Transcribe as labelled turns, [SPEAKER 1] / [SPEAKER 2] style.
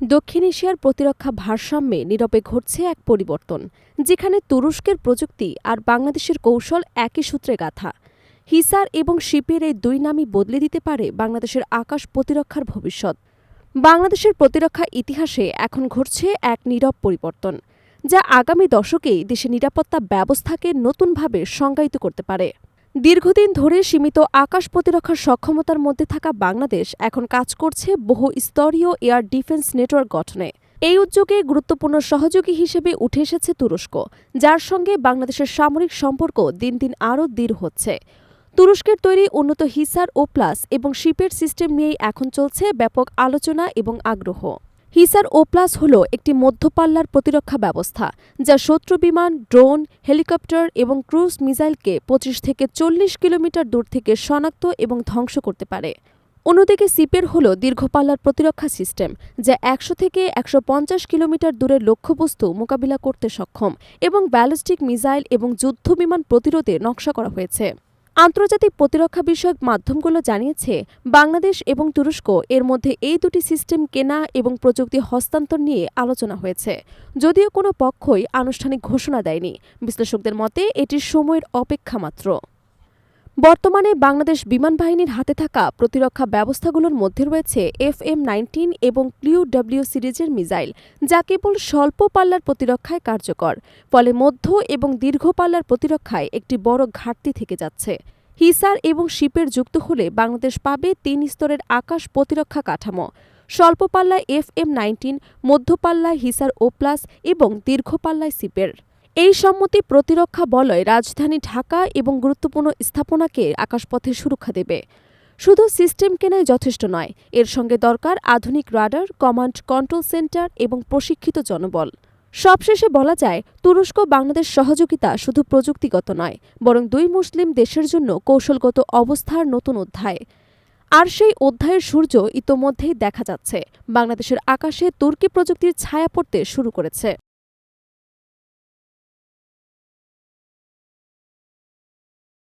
[SPEAKER 1] দক্ষিণ এশিয়ার প্রতিরক্ষা ভারসাম্যে নীরবে ঘটছে এক পরিবর্তন, যেখানে তুরস্কের প্রযুক্তি আর বাংলাদেশের কৌশল একই সূত্রে গাথা। হিসার এবং শিপের এই দুই নামই বদলে দিতে পারে বাংলাদেশের আকাশ প্রতিরক্ষার ভবিষ্যৎ। বাংলাদেশের প্রতিরক্ষা ইতিহাসে এখন ঘটছে এক নীরব পরিবর্তন, যা আগামী দশকেই দেশের নিরাপত্তা ব্যবস্থাকে নতুনভাবে সংজ্ঞায়িত করতে পারে। দীর্ঘদিন ধরে সীমিত আকাশ প্রতিরক্ষার সক্ষমতার মধ্যে থাকা বাংলাদেশ এখন কাজ করছে বহু স্তরীয় এয়ার ডিফেন্স নেটওয়ার্ক গঠনে। এই উদ্যোগে গুরুত্বপূর্ণ সহযোগী হিসেবে উঠে এসেছে তুরস্ক, যার সঙ্গে বাংলাদেশের সামরিক সম্পর্ক দিন দিন আরও দৃঢ় হচ্ছে। তুরস্কের তৈরি উন্নত হিসার ও প্লাস এবং শিপের সিস্টেম নিয়েই এখন চলছে ব্যাপক আলোচনা এবং আগ্রহ। হিসার ও প্লাস হল একটি মধ্যপাল্লার প্রতিরক্ষা ব্যবস্থা, যা শত্রু বিমান, ড্রোন, হেলিকপ্টার এবং ক্রুজ মিসাইলকে পঁচিশ থেকে চল্লিশ কিলোমিটার দূর থেকে শনাক্ত এবং ধ্বংস করতে পারে। অন্যদিকে সিপের হল দীর্ঘপাল্লার প্রতিরক্ষা সিস্টেম, যা একশো থেকে একশো পঞ্চাশ কিলোমিটার দূরের লক্ষ্যবস্তু মোকাবিলা করতে সক্ষম এবং ব্যালিস্টিক মিসাইল এবং যুদ্ধবিমান প্রতিরোধে নকশা করা হয়েছে। আন্তর্জাতিক প্রতিরক্ষা বিষয়ক মাধ্যমগুলো জানিয়েছে, বাংলাদেশ এবং তুরস্ক এর মধ্যে এই দুটি সিস্টেম কেনা এবং প্রযুক্তি হস্তান্তর নিয়ে আলোচনা হয়েছে। যদিও কোনো পক্ষই আনুষ্ঠানিক ঘোষণা দেয়নি। বিশ্লেষকদের মতে, এটি সময়ের অপেক্ষা মাত্র। বর্তমানে বাংলাদেশ বিমান বাহিনীর হাতে থাকা প্রতিরক্ষা ব্যবস্থাগুলোর মধ্যে রয়েছে এফ এম নাইনটিন এবং ক্লিউ ডব্লিউ সিরিজের মিসাইল, যা কেবল স্বল্প পাল্লার প্রতিরক্ষায় কার্যকর, ফলে মধ্য এবং দীর্ঘ পাল্লার প্রতিরক্ষায় একটি বড় ঘাটতি থেকে যাচ্ছে। হিসার এবং শিপের যুক্ত হলে বাংলাদেশ পাবে তিন স্তরের আকাশ প্রতিরক্ষা কাঠামো, স্বল্প পাল্লায় এফ এম নাইনটিন মধ্যপাল্লায় হিসার ও প্লাস এবং দীর্ঘপাল্লায় সিপের এই সম্মতি প্রতিরক্ষা বলয় রাজধানী ঢাকা এবং গুরুত্বপূর্ণ স্থাপনাকে আকাশপথে সুরক্ষা দেবে। শুধু সিস্টেম কেনাই যথেষ্ট নয়। এর সঙ্গে দরকার আধুনিক রাডার, কমান্ড কন্ট্রোল সেন্টার এবং প্রশিক্ষিত জনবল। সবশেষে বলা যায়, তুরস্ক বাংলাদেশ সহযোগিতা শুধু প্রযুক্তিগত নয়, বরং দুই মুসলিম দেশের জন্য কৌশলগত অবস্থার নতুন অধ্যায়। আর সেই অধ্যায়ের সূর্য ইতোমধ্যেই দেখা যাচ্ছে। বাংলাদেশের আকাশে তুর্কি প্রযুক্তির ছায়া পড়তে শুরু করেছে।